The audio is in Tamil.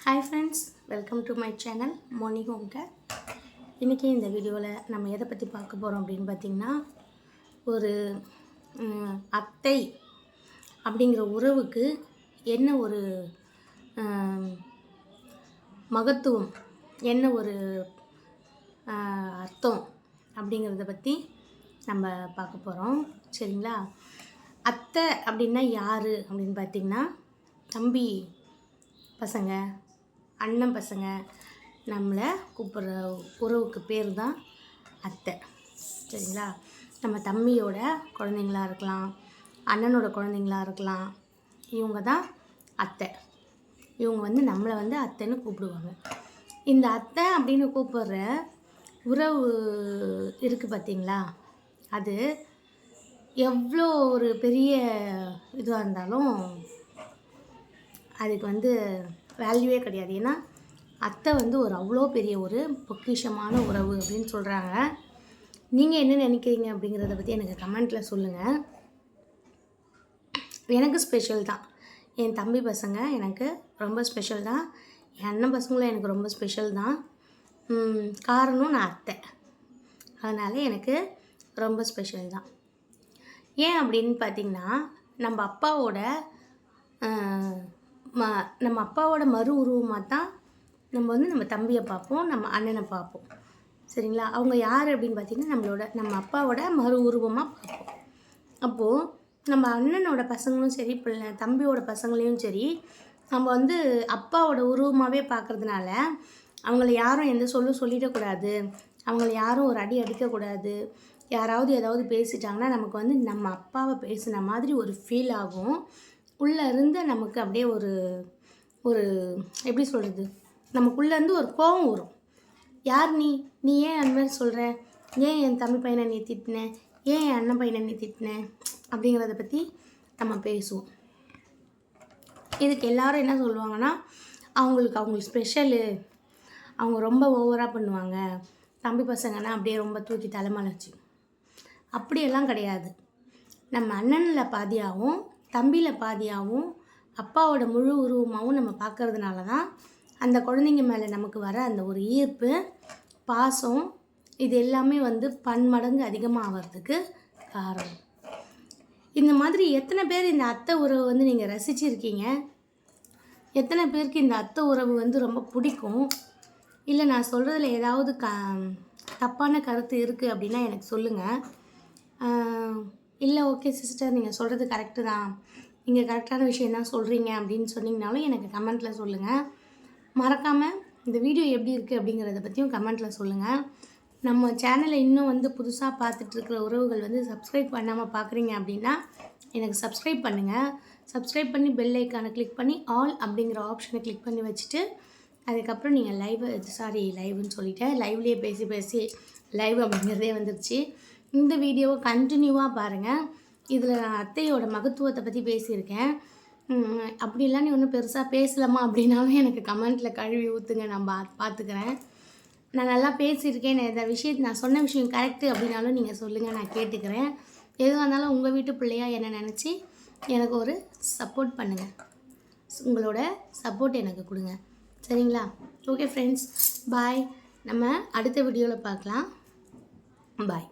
Hi friends welcome to my channel Moni home இன்றைக்கி இந்த வீடியோவில் நம்ம எதை பற்றி பார்க்க போகிறோம் அப்படின்னு பார்த்திங்கன்னா ஒரு அத்தை அப்படிங்கிற உறவுக்கு என்ன ஒரு மகத்துவம் என்ன ஒரு அர்த்தம் அப்படிங்கிறத பற்றி நம்ம பார்க்க போகிறோம் சரிங்களா? அத்தை அப்படின்னா யார் அப்படின்னு பார்த்திங்கன்னா தம்பி பசங்க அண்ணன் பசங்க நம்மளை கூப்பிட்ற உறவுக்கு பேர் தான் அத்தை. சரிங்களா? நம்ம தம்பியோட குழந்தைங்களா இருக்கலாம் அண்ணனோட குழந்தைங்களா இருக்கலாம் இவங்க தான் அத்தை. இவங்க வந்து நம்மளை வந்து அத்தைன்னு கூப்பிடுவாங்க. இந்த அத்தை அப்படின்னு கூப்பிட்ற உறவு இருக்குது பார்த்தீங்களா? அது எவ்வளோ ஒரு பெரிய இதுவாக இருந்தாலும் அதுக்கு வந்து வேல்யூவே கிடையாது. ஏன்னா அத்தை வந்து ஒரு அவ்வளோ பெரிய ஒரு பொக்கிஷமான உறவு அப்படின்னு சொல்கிறாங்க நீங்கள் என்ன நினைக்கிறீங்க அப்படிங்கிறத பற்றி எனக்கு கமெண்ட்டில் சொல்லுங்கள் எனக்கு ஸ்பெஷல் தான். என் தம்பி பசங்க எனக்கு ரொம்ப ஸ்பெஷல் தான். என் அண்ணன் பசங்களும் எனக்கு ரொம்ப ஸ்பெஷல் தான். காரணம் நான் அத்தை. அதனால் எனக்கு ரொம்ப ஸ்பெஷல் தான். ஏன் அப்படின்னு பார்த்தீங்கன்னா நம்ம அப்பாவோட ம நம்ம அப்பாவோட மறு உருவமாக தான் நம்ம வந்து நம்ம தம்பியை பார்ப்போம் நம்ம அண்ணனை பார்ப்போம். சரிங்களா? அவங்க யார் அப்படின்னு பார்த்தீங்கன்னா நம்மளோட நம்ம அப்பாவோட மறு உருவமாக பார்ப்போம். அப்போது நம்ம அண்ணனோட பசங்களும் சரி பிள்ளை தம்பியோட பசங்களையும் சரி நம்ம வந்து அப்பாவோட உருவமாகவே பார்க்கறதுனால அவங்கள யாரும் எந்த சொல்லும் சொல்லிடக்கூடாது அவங்கள யாரும் ஒரு அடி அடிக்கக்கூடாது யாராவது ஏதாவது பேசிட்டாங்கன்னா நமக்கு வந்து நம்ம அப்பாவை பேசின மாதிரி ஒரு ஃபீல் ஆகும். உள்ளேருந்து நமக்கு அப்படியே ஒரு ஒரு எப்படி சொல்கிறது நமக்குள்ளேருந்து ஒரு கோபம் வரும். யார் நீ? நீ ஏன் அந்த மாதிரி சொல்கிற ஏன் என் தம்பி பையனை நீ திட்டின? ஏன் என் அண்ணன் பையனை நீ திட்டின? அப்படிங்கிறத பற்றி நம்ம பேசுவோம். இதுக்கு எல்லாரும் என்ன சொல்லுவாங்கன்னா அவங்களுக்கு அவங்களுக்கு ஸ்பெஷலு அவங்க ரொம்ப ஓவராக பண்ணுவாங்க. தம்பி பசங்கன்னா அப்படியே ரொம்ப தூக்கி தலைமலைச்சு அப்படியெல்லாம் கிடையாது. நம்ம அண்ணனில் பாதியாகவும் தம்பியில் பாதியாகவும் அப்பாவோட முழு உருவமாகவும் நம்ம பார்க்கறதுனால தான் அந்த குழந்தைங்க மேலே நமக்கு வர அந்த ஒரு ஈர்ப்பு பாசம் இது எல்லாமே வந்து பன்மடங்கு அதிகமாகிறதுக்கு காரணம். இந்த மாதிரி எத்தனை பேர் இந்த அத்தை உறவு வந்து நீங்கள் ரசிச்சிருக்கீங்க? எத்தனை பேருக்கு இந்த அத்தை உறவு வந்து ரொம்ப பிடிக்கும்? இல்லை நான் சொல்கிறதுல ஏதாவது க தப்பான கருத்து இருக்குது அப்படின்னா எனக்கு சொல்லுங்கள் இல்லை ஓகே சிஸ்டர் நீங்கள் சொல்கிறது கரெக்டு தான். நீங்கள் கரெக்டான விஷயம் தான் சொல்கிறீங்க அப்படின்னு சொன்னீங்கனாலும் எனக்கு கமெண்ட்டில் சொல்லுங்கள் மறக்காமல் இந்த வீடியோ எப்படி இருக்குது அப்படிங்கிறத பற்றியும் கமெண்ட்டில் சொல்லுங்கள் நம்ம சேனலை இன்னும் வந்து புதுசாக பார்த்துட்ருக்கிற உறவுகள் வந்து சப்ஸ்கிரைப் பண்ணாமல் பார்க்குறீங்க அப்படின்னா எனக்கு சப்ஸ்கிரைப் பண்ணுங்கள் சப்ஸ்கிரைப் பண்ணி பெல் ஐக்கானை கிளிக் பண்ணி ஆல் அப்படிங்கிற ஆப்ஷனை கிளிக் பண்ணி வச்சுட்டு அதுக்கப்புறம் நீங்கள் லைவ் சாரி லைவ்னு சொல்லிட்டேன். லைவ்லேயே பேசி பேசி லைவ் அப்படிங்கிறதே வந்துருச்சு. இந்த வீடியோவை கண்டினியூவாக பாருங்கள் இதில் நான் அத்தையோட மகத்துவத்தை பற்றி பேசியிருக்கேன். அப்படிலாம் நீ ஒன்றும் பெருசாக பேசலாமா அப்படின்னாலும் எனக்கு கமெண்ட்டில் கழுவி ஊற்றுங்க நான் பா பார்த்துக்கிறேன் நான் நல்லா பேசியிருக்கேன். இந்த விஷயத்தை நான் சொன்ன விஷயம் கரெக்டு அப்படின்னாலும் நீங்கள் சொல்லுங்கள் நான் கேட்டுக்கிறேன். எதுவாக இருந்தாலும் உங்கள் வீட்டு பிள்ளையா என்ன நினச்சி எனக்கு ஒரு சப்போர்ட் பண்ணுங்கள் உங்களோட சப்போர்ட் எனக்கு கொடுங்க. சரிங்களா? ஓகே ஃப்ரெண்ட்ஸ் பாய் நம்ம அடுத்த வீடியோவில் பார்க்கலாம். பாய்